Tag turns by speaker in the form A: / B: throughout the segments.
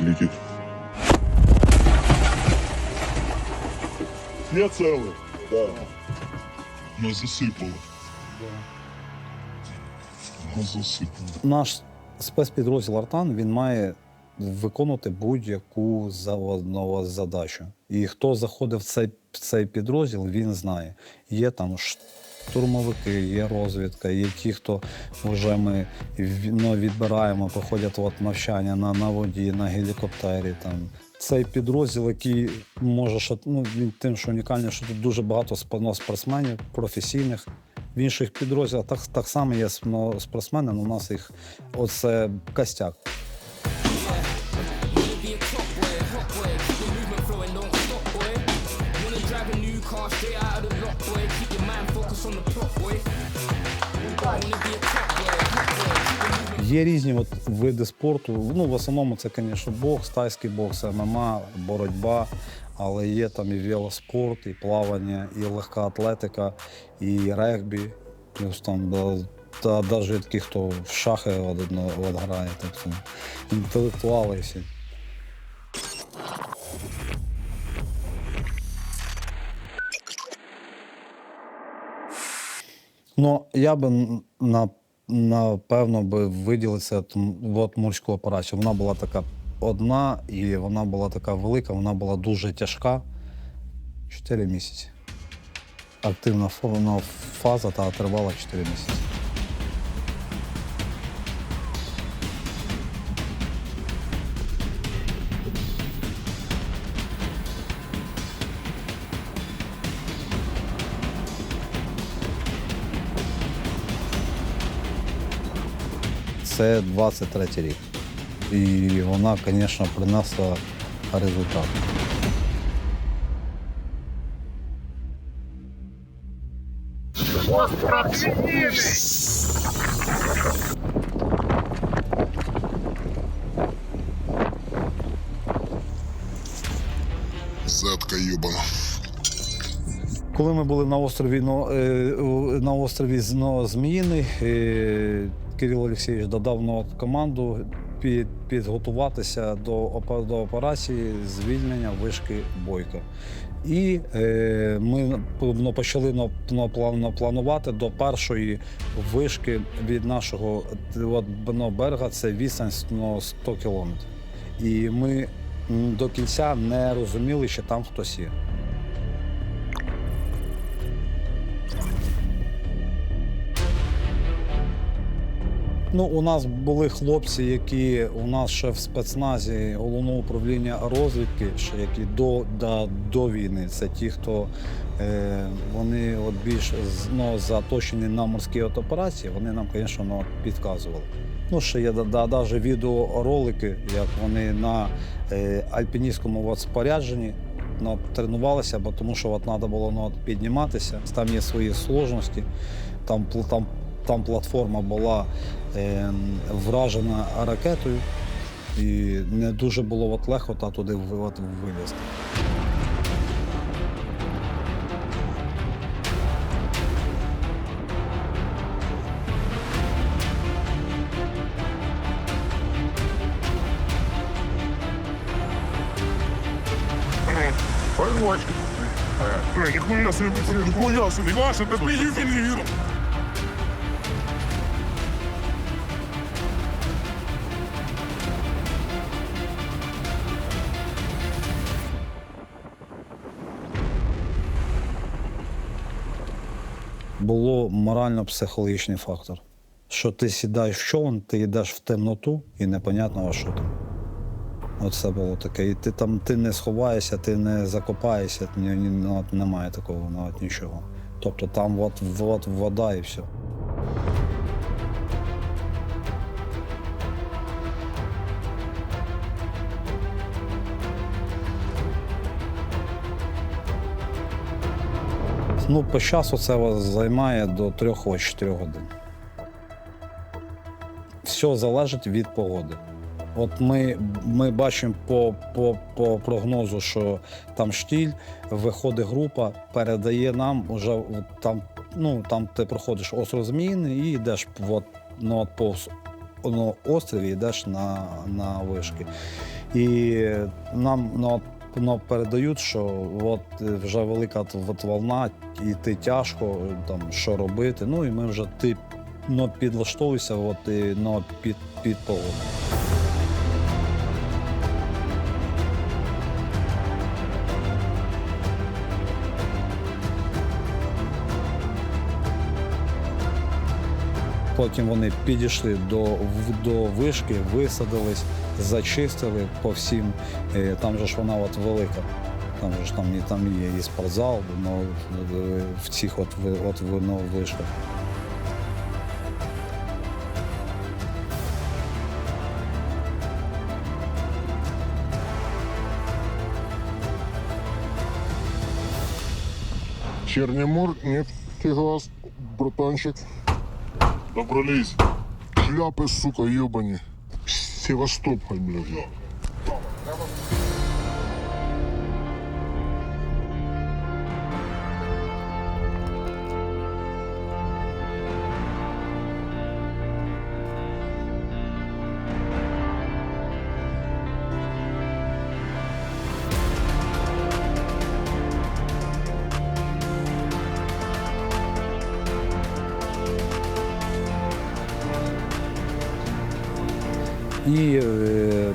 A: летит. Я целый. Да. Нас засыпало. Нас засыпало.
B: Наш спецпідрозділ Артан він має виконувати будь-яку заводну задачу. І хто заходив в цей, в цей підрозділ, він знає. Є там штурмовики, є розвідка, є ті, хто вже ми ну, відбираємо, проходять от навчання на, на воді, на гелікоптері. Там. Цей підрозділ, який може ну, він тим, що унікальний, що тут дуже багато ну, спортсменів, професійних. В інших підрозділах так, так само є спортсмени, але у нас їх оце костяк. Є різні от види спорту. Ну, в основному це, звісно, бокс, тайський бокс, ММА, боротьба. Але є там і велоспорт, і плавання, і легка атлетика, і регбі. Плюс там та, навіть такі, хто в шахи грає, тобто інтелектуали всі. Ну, я би на, напевно би виділив от морського операцію. Вона була така одна і вона була така велика, вона була дуже тяжка. Чотири місяці. Активна ну, фаза та тривала 4 місяці. Це 23 рік. І вона, звісно, принесла результат.
A: Зетка ебана.
B: Коли ми були на острові е, на острові Зміїний, е, Кирило Олексійович додав ну, команду під, підготуватися до, до операції звільнення вишки Бойка. І е, ми ну, почали ну, планувати до першої вишки від нашого от, ну, берега це відстань ну, 100 кілометрів. І ми до кінця не розуміли, що там хтось є. Ну, у нас були хлопці, які у нас ще в спецназі головного управління розвідки, ще які до, до, до війни. Це ті, хто е, вони от більш ну, заточені на морські от операції, вони нам, звісно, ну, підказували. Ну, ще є да, навіть відеоролики, як вони на е, альпіністському от, спорядженні ну, тренувалися, бо тому що треба було ну, підніматися. Там є свої сложності, там, там, там платформа була е, вражена ракетою, і не дуже було от легко та туди в- от, вилізти.
A: Поймочки. Ой, нихуя себе, пацаны, нихуя себе, ваши, да ты ювелир.
B: Було морально-психологічний фактор. Що ти сідаєш в човен, ти йдеш в темноту і непонятно, а що там. Оце було таке. І ти там ти не сховаєшся, ти не закопаєшся, ні, ні, навіть немає такого навіть нічого. Тобто там от, от вода і все. Ну, по часу це вас займає до 3-4 годин. Все залежить від погоди. От ми, ми бачимо по, по, по прогнозу, що там штіль, виходить група, передає нам уже там, ну, там ти проходиш остров Зміїний і йдеш от, ну, по ну, острові, йдеш на, на вишки. І нам ну, ну, передають, що от е, вже велика от, волна, йти тяжко, там, що робити. Ну і ми вже ти ну, підлаштовуйся от, і, ну, під, під погоду. Потім вони підійшли до, до вишки, висадились, зачистили по всім. Е, Там же ж вона от велика. Там же ж там, там є і спортзал, ну, е, в цих от, от ну, вишках.
A: Черномор, нефтегаз, братанчик. Добрались. Шляпи, сука, ебани. Севастополь, блядь.
B: І е,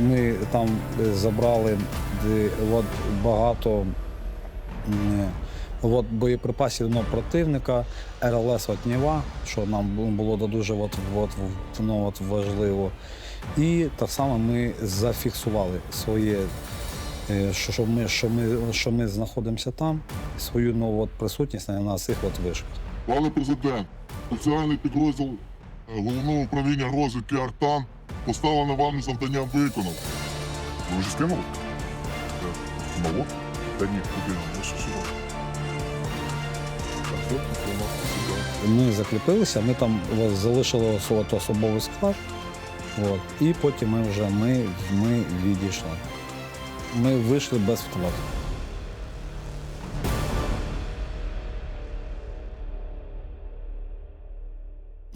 B: ми там е, забрали е, от, багато от, боєприпасів ну, противника, РЛС от Ніва, що нам було дуже от, от, ну, от важливо. І так само ми зафіксували своє, е, що, ми, що, ми, що ми знаходимося там, свою ну, от, присутність на, на цих от вишках.
A: Пане президент, спеціальний підрозділ е, головного управління розвідки Артан поставлене вам завдання виконав. Ви вже скинули? Ново? Та ні, куди? Ну, сюди. Все, сюди.
B: Ми закріпилися, ми там залишили особовий склад. От, і потім ми вже ми, ми відійшли. Ми вийшли без втрат.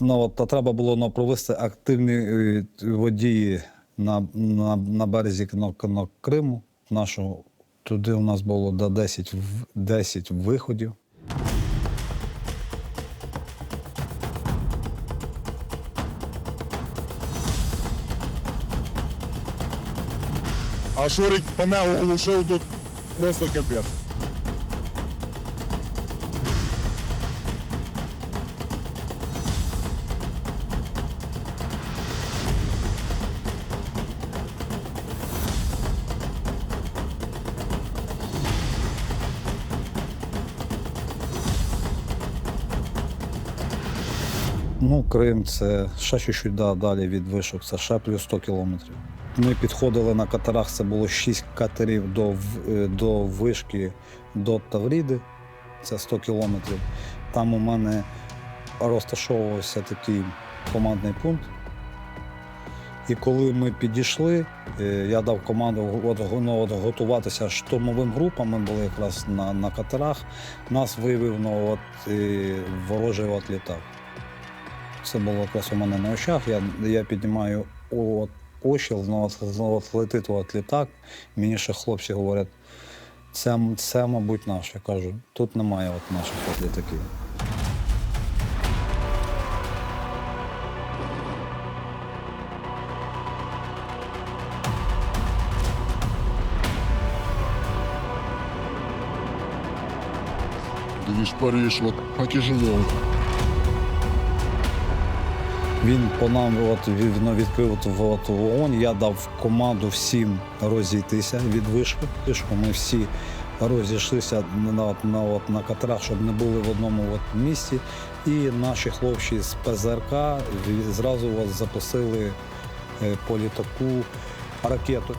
B: Ну, от, та треба було ну, провести активні е, водії на, на, на березі Кно- Кно- Криму. Нашого. Туди у нас було до 10, 10 виходів.
A: А Шурик мене оголошив тут просто капець.
B: Ну, Крим це ще чуть-чуть да, далі від вишок, це ще плюс 100 кілометрів. Ми підходили на катерах, це було 6 катерів до, е, до вишки до Тавріди, це 100 кілометрів. Там у мене розташовувався такий командний пункт. І коли ми підійшли, е, я дав команду ну, от, готуватися штурмовим групам. Ми були якраз на, на катерах. Нас виявив ну, от, е, ворожий от літак. Це було якраз у мене на очах. Я, я піднімаю от, ошіл, от, ну, летить от літак. Мені ще хлопці говорять, це, це, мабуть, наш. Я кажу, тут немає от наших от літаків.
A: Дивись, Париж, от, так і живемо.
B: Він по нам от, ну, відкрив от, вогонь. Я дав команду всім розійтися від вишки. Ми всі розійшлися на, от, на, от, на катерах, щоб не були в одному от, місці. І наші хлопці з ПЗРК зразу от, запустили е, по літаку ракету.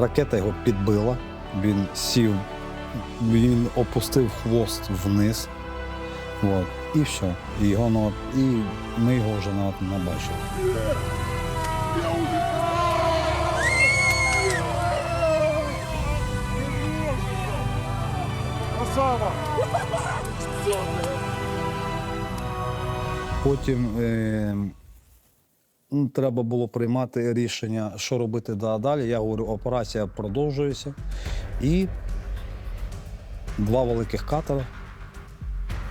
B: Ракета його підбила, він сів, він опустив хвост вниз. От, і все. І, його, ну, і ми його вже от не бачили. Потім е, треба було приймати рішення, що робити далі. Я говорю, операція продовжується. І два великих катера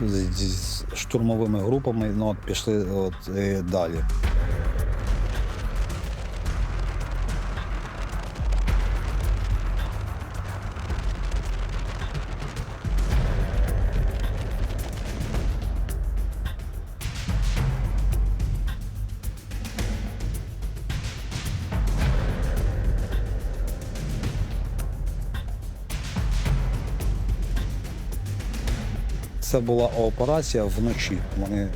B: з, штурмовими групами ну, от, пішли от, далі. Це була операція вночі. Вони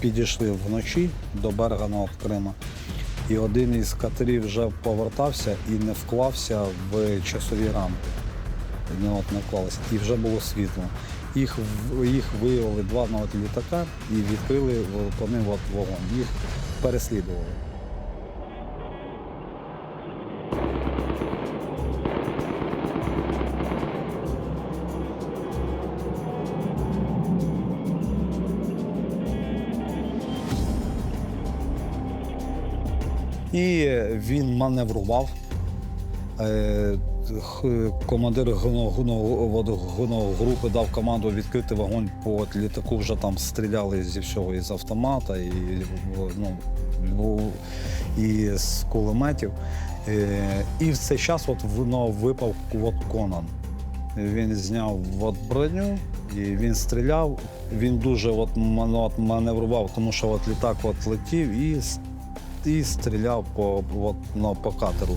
B: підійшли вночі до берега над Крима. І один із катерів вже повертався і не вклався в часові рамки. Не, от, не вклалися. І вже було світло. Їх, їх виявили два літака і відкрили по ним вогонь. Їх переслідували. Він маневрував. Е, Командир групи дав команду відкрити вогонь по літаку. Вже там стріляли зі всього із автомата, і, ну, ну, і з кулеметів. Е, І в цей час от воно випав от Конан. Він зняв от броню і він стріляв. Він дуже от, маневрував, тому що от літак от летів і, і стріляв по, от, ну, по катеру.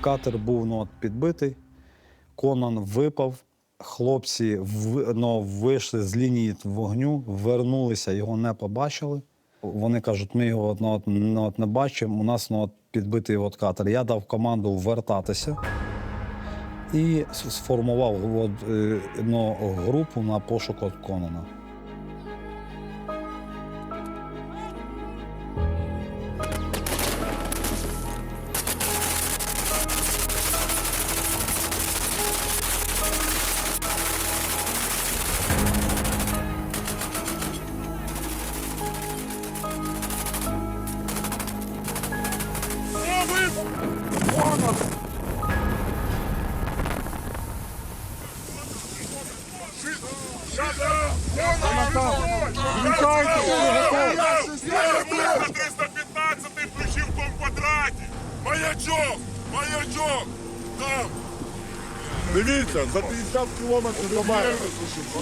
B: Катер був ну, підбитий, Конан випав. Хлопці в, ну, вийшли з лінії вогню, вернулися, його не побачили. Вони кажуть, ми його ну, от, ну, от, не бачимо. У нас ну, от, підбитий от, катер. Я дав команду вертатися і сформував от, е, ну, групу на пошук от Конана.
A: Дивіться, за 50 кілометрів до берега.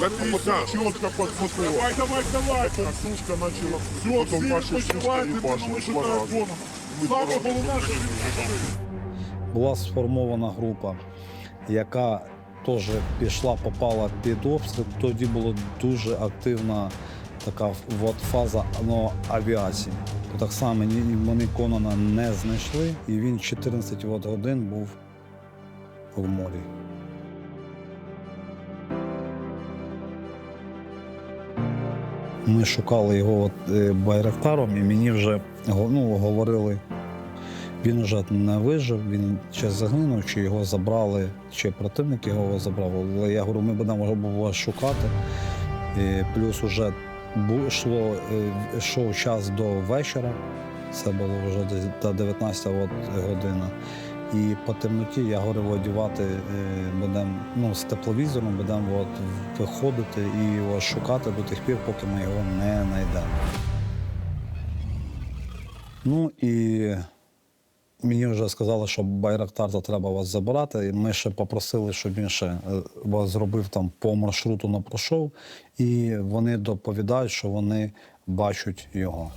A: За 50. Чітко подсмотрела.
C: Давай, давай, давай!
A: Сушка почала.
C: Все, всі
A: і
C: тому що воно. Саме головне, що
B: була сформована група, яка теж пішла, попала під обстріл. Тоді була дуже активна така от фаза ну, авіації. Так само вони Конона не знайшли, і він 14 от годин був в морі. Ми шукали його от, е, байрактаром, і мені вже ну, говорили, він вже не вижив, він чи загинув, чи його забрали, чи противник його забрав. Але я говорю, ми будемо його шукати. І плюс бу- йшло, е, йшов час до вечора. Це було вже та 19 от година. І по темноті я говорив, одягати будемо ну, з тепловізором, будемо от виходити і от, шукати до тих пір, поки ми його не знайдемо. Ну і Мені вже сказали, що Байрактар то треба вас забирати. І Ми ще попросили, щоб він ще е, вас зробив там по маршруту не пройшов. І вони доповідають, що вони бачать його.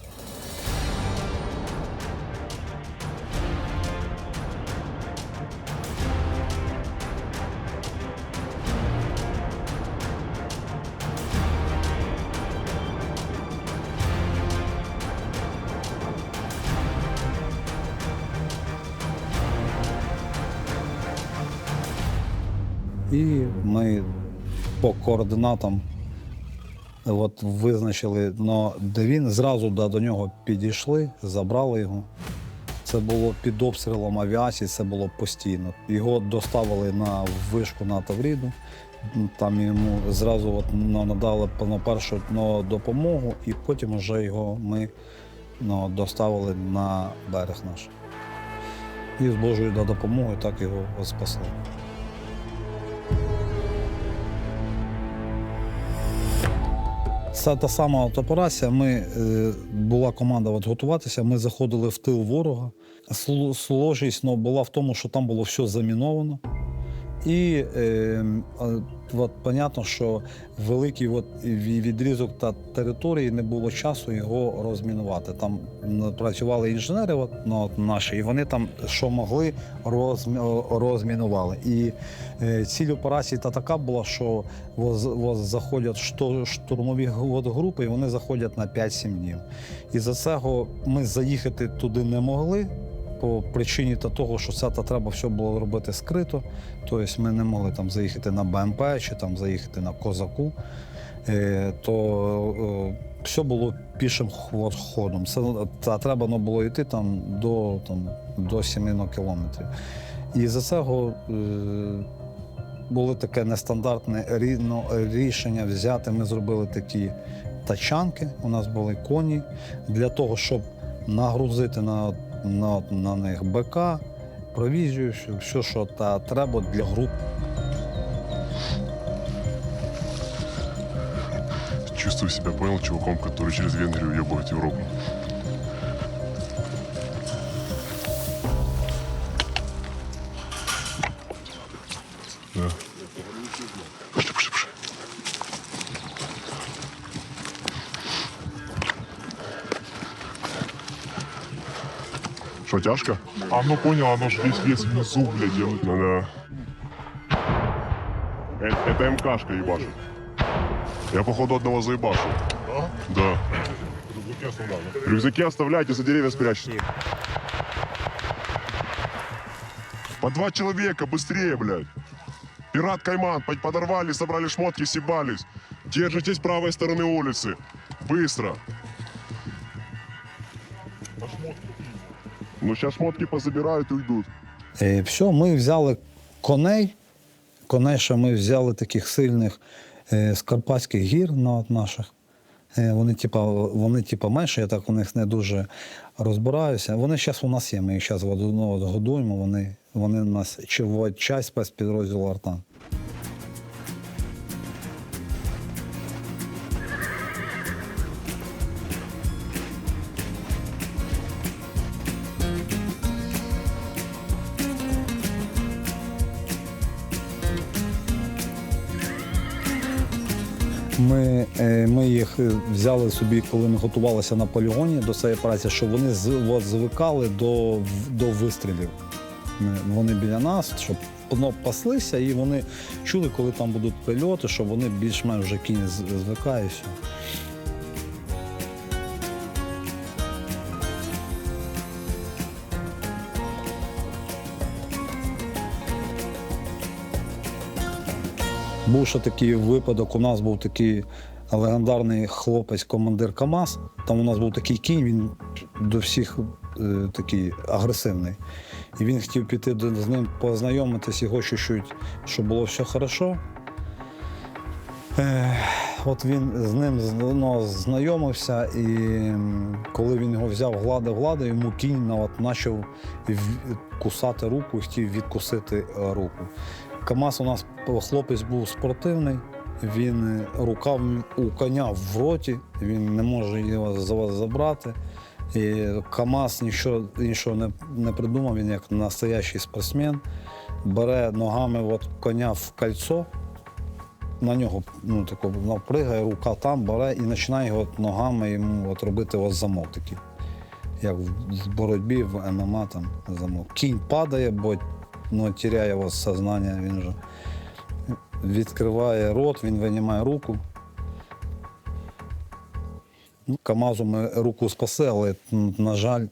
B: І ми по координатам от визначили, но де він зразу до нього підійшли, забрали його. Це було під обстрілом авіації, це було постійно. Його доставили на вишку на Тавріду. Там йому зразу от, ну, надали ну, першу ну, допомогу, і потім вже його ми ну, доставили на берег наш. І з Божою допомогою так його спасли. Та сама от операція. Ми е, була команда от готуватися. Ми заходили в тил ворога. Сло- Сложність ну, була в тому, що там було все заміновано. І е, от, понятно, що великий от, відрізок та території не було часу його розмінувати. Там працювали інженери от, ну, от наші, і вони там, що могли, розмі, розмінували. І е, ціль операції та така була, що воз, воз заходять што- штурмові от групи, і вони заходять на 5-7 днів. І за цього ми заїхати туди не могли. По причині того, що це треба все було робити скрито. Тобто ми не могли там заїхати на БМП чи там заїхати на козаку. Е, то е, все було пішим ход- ходом. Та треба ну, було йти там до, там, до 7 ну, кілометрів. І за цього е, було таке нестандартне ну, рішення взяти. Ми зробили такі тачанки, у нас були коні для того, щоб нагрузити на, на, на них БК, провізію, все, що та треба для груп.
C: Чувствую себя, понял, чуваком, который через Венгрию ебает Европу. Тяжко?
A: А ну понял, оно же весь вес внизу, блядь. Я...
C: Ну да. Это, это МКшка ебашит. Я походу одного заебашу. Да?
A: Рюкзаки оставлял, да?
C: Рюкзаки оставляйте, за деревья спрячьте. По два человека, быстрее, блядь. Пират Кайман, по- подорвали, собрали шмотки, съебались. Держитесь правой стороны улицы. Быстро. Ну, сейчас шмотки позабирают и уйдут.
B: Е, все, ми взяли коней. Коней ще ми взяли таких сильних е, з Карпатських гір от наших. Е, вони, типа, вони, типа, менші, я так у них не дуже розбираюся. Вони зараз у нас є, ми їх зараз ну, годуємо, вони, вони у нас чи- часть спецпідрозділу Артан. Ми, е, ми їх е, взяли собі, коли ми готувалися на полігоні до цієї операції, щоб вони звикали до, до вистрілів. Ми- Вони біля нас, щоб воно паслися, і вони чули, коли там будуть прильоти, щоб вони більш-менш вже кінь з- Був ще такий випадок. У нас був такий легендарний хлопець, командир КАМАЗ. Там у нас був такий кінь, він до всіх е, такий агресивний. І він хотів піти до, з ним познайомитись, його чуть-чуть, щоб було все хорошо. Е, от він з ним ну, знайомився, і коли він його взяв, гладив, гладив, йому кінь почав кусати руку, хотів відкусити руку. КАМАЗ у нас хлопець був спортивний, він е, рука у коня в роті, він не може його за вас забрати. І КАМАЗ нічого іншого не, не придумав, він як настоящий спортсмен, бере ногами от коня в кольцо, на нього ну, тако, ну, пригає, рука там бере і починає його от ногами йому от робити ось замок такий. Як в боротьбі, в ММА там замок. Кінь падає, бо ну, теряє його сознання, він вже відкриває рот, він винімає руку. Ну, Камазу ми руку спасли, але, на жаль,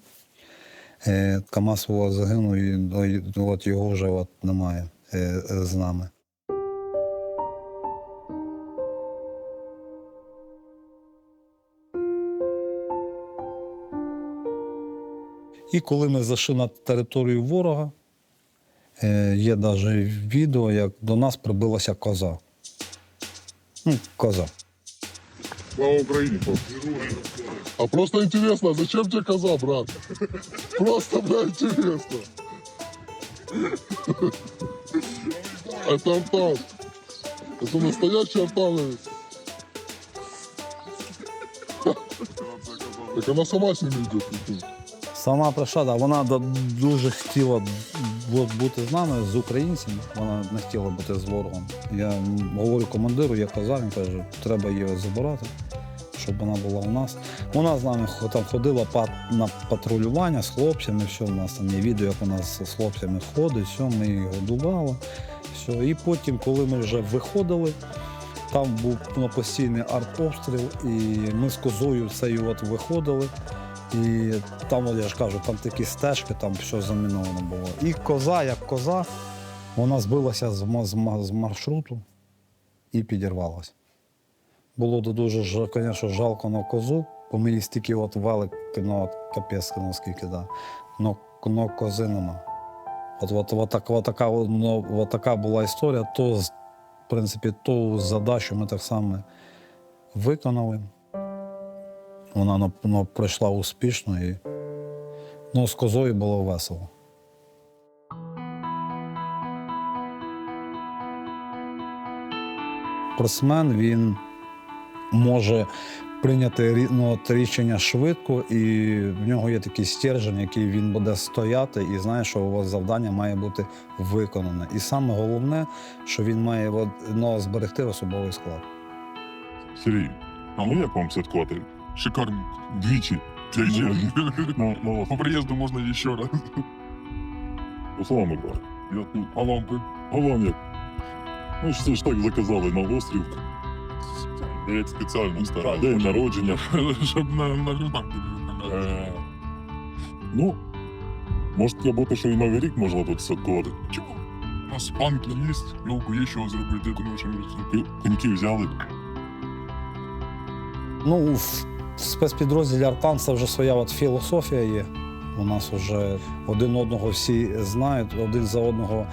B: е, Камаз у вас загинув ну, і от його вже от немає е, з нами. І коли ми зайшли на територію ворога, є навіть відео, як до нас прибилася коза. Ну, коза.
A: Слава Украине, А просто интересно, а зачем тебе коза, брат? Просто, бля, интересно. Это Артан. Это настоящий Артан. Так она сама с ними идет.
B: Сама прийшла, да, вона дуже хотіла бути з нами, з українцями. Вона не хотіла бути з ворогом. Я говорю командиру, я казав, він каже, треба її забирати, щоб вона була у нас. Вона з нами там ходила на патрулювання з хлопцями, все, у нас там є відео, як вона з хлопцями ходить, все, ми її годували. Все. І потім, коли ми вже виходили, там був ну, постійний артобстріл, і ми з козою цією от виходили. І там, от я ж кажу, там такі стежки, там все заміновано було. І коза, як коза, вона збилася з, з, з маршруту і підірвалася. Було ду- дуже, звісно, жалко на козу, бо її стільки от вели, ну, от капець, ну скільки, да. Но, но кози нема. От, от, от, так, от, така, ну, от така була історія, то, в принципі, ту задачу ми так само виконали. Вона ну, ну, пройшла успішно і ну, з козою було весело. Спортсмен він може прийняти ну, рішення швидко, і в нього є такий стержень, який він буде стояти, і знає, що у вас завдання має бути виконане. І саме головне, що він має ну, зберегти особовий склад.
A: Сергій, а ну як вам святкувати? Шикарно. Двічі. Ну, ну, По приїзду можна ще раз. Руслан Миколаївич, я тут. А вам, а вам як? Ну, це ж так заказали на острів. Як спеціально старий. День народження. Щоб на, на людях Е, Ну, може треба бути, що і Новий рік можна тут святкувати. Чого? У нас панки є, йолку є що зробити, я думаю, що ми коньки взяли.
B: Ну, в, в спецпідрозділі Артан це вже своя от філософія є. У нас вже один одного всі знають, один за одного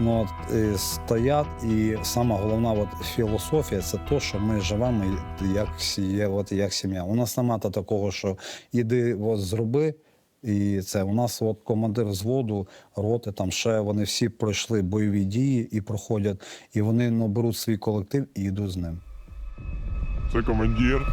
B: ну, от, е, стоять. І сама головна от, філософія це те, що ми живемо як, сі- от, як сім'я. У нас немає такого, що іди от, зроби. І це у нас от командир взводу, роти, там ще вони всі пройшли бойові дії і проходять, і вони ну, беруть свій колектив і йдуть з ним.
C: Це командир.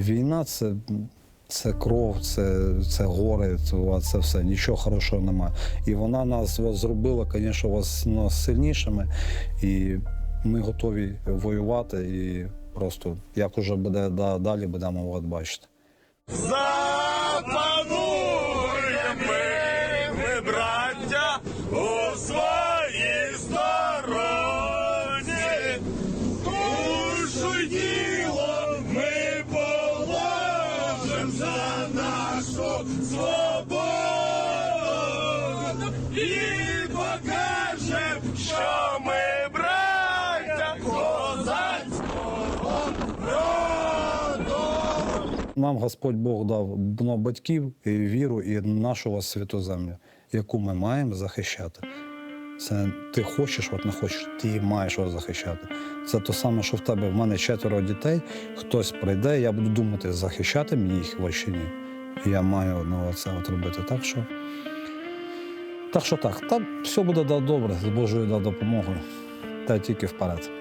B: Війна це, це кров, це, це гори, це, все. Нічого хорошого немає. І вона нас вас зробила, звісно, вас нас сильнішими. І ми готові воювати. І просто як уже буде да- далі, будемо вас бачити. Нам Господь Бог дав ну, батьків, і віру і нашу ось землю, яку ми маємо захищати. Це ти хочеш, от не хочеш, ти маєш от захищати. Це те саме, що в тебе в мене четверо дітей, хтось прийде, я буду думати, захищати мені їх чи ні. Я маю ну, це от робити. Так що, так що так, та все буде добре з Божою допомогою. Та тільки вперед.